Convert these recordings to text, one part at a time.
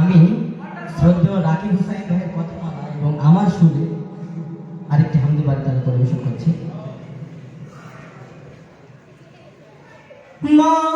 আমি শ্রদ্ধেয় রাকিব হুসাইন ভাইয়ের কথামালা এবং আমার সুরে আরেকটি হামদি বার্তার পরিবেশন করছি। মাওলা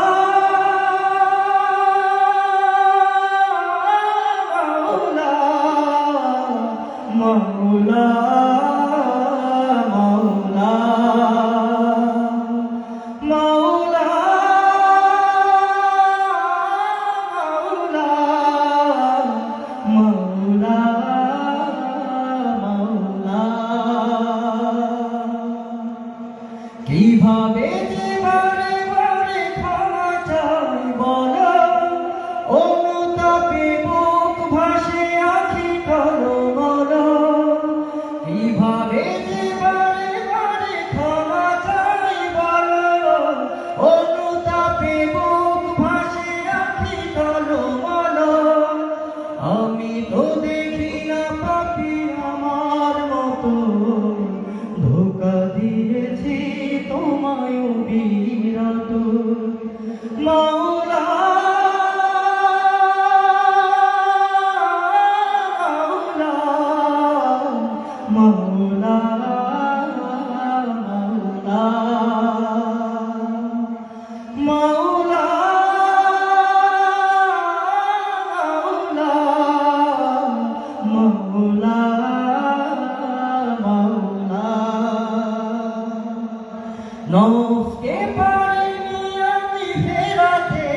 নমস্কে পাইনি আমি ফেরাতে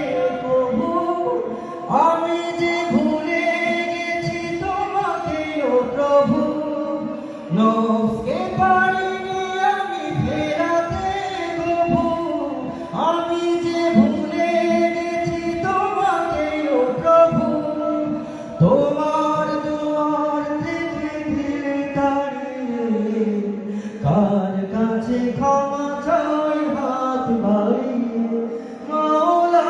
প্রভু আমি যে ভুলে গেছি তোমাকে ও প্রভু। নমস্কে কাছে ক্ষমা চাই হাত বাড়িয়ে মাওলা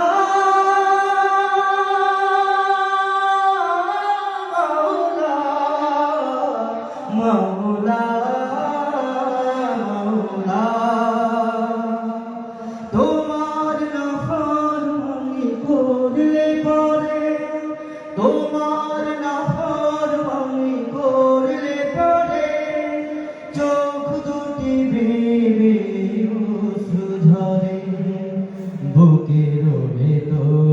মাওলা মাওলা। বুকের ভেতর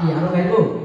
Ya, apa kata?